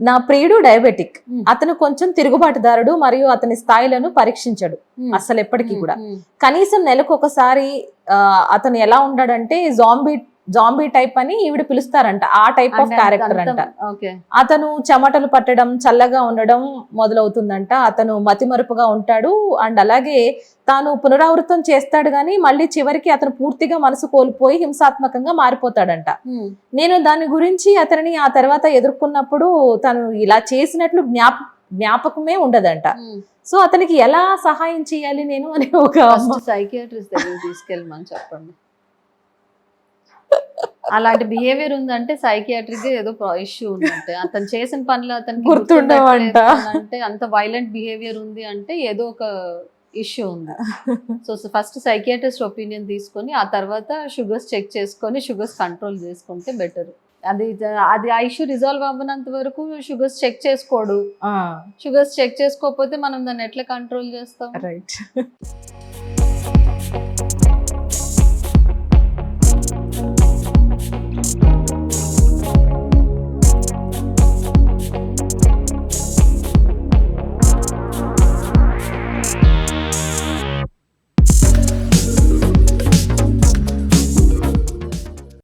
నా ప్రియుడు డయాబెటిక్. అతను కొంచెం తిరుగుబాటుదారుడు మరియు అతని స్థాయిలను పరీక్షించడు. అసలు ఎప్పటికీ కూడా. కనీసం నెలకు ఒకసారి ఆ, అతను ఎలా ఉన్నాడంటే జాంబీ జాంబీ టైప్ అని ఈవిడ పిలుస్తారంట. ఆ టైప్ ఆఫ్ క్యారెక్టర్ అంట. అతను చెమటలు పట్టడం చల్లగా ఉండడం మొదలవుతుందంట. అతను మతిమరుపుగా ఉంటాడు. అండ్ అలాగే తాను పునరావృతం చేస్తాడు కానీ మళ్ళీ చివరికి అతను పూర్తిగా మనసు కోల్పోయి హింసాత్మకంగా మారిపోతాడంట. ఉమ్, నేను దాని గురించి అతనిని ఆ తర్వాత ఎదుర్కొన్నప్పుడు తను ఇలా చేసినట్లు జ్ఞాప జ్ఞాపకమే ఉండదంట. ఉమ్. సో అతనికి ఎలా సహాయం చేయాలి నేను అని ఒక సైకియాట్రిస్ట్ దగ్గర తీసుకెళ్ళమని చెప్పండి. అలాంటి బిహేవియర్ ఉందంటే సైకియాట్రిక్ ఏదో ఇష్యూ ఉందంటే అతను చేసిన పనులు అతనికి గుర్తుండవంట. అంటే అంత వైలెంట్ బిహేవియర్ ఉంది అంటే ఏదో ఒక ఇష్యూ ఉంది. సో ఫస్ట్ సైకియాట్రిస్ట్ ఒపీనియన్ తీసుకొని ఆ తర్వాత షుగర్స్ చెక్ చేసుకొని షుగర్స్ కంట్రోల్ చేసుకుంటే బెటర్ అది అది ఆ ఇష్యూ రిజాల్వ్ అవ్వనంత వరకు షుగర్స్ చెక్ చేసుకోడు. షుగర్స్ చెక్ చేసుకోకపోతే మనం దాన్ని ఎట్లా కంట్రోల్ చేస్తాం? Right Podcast.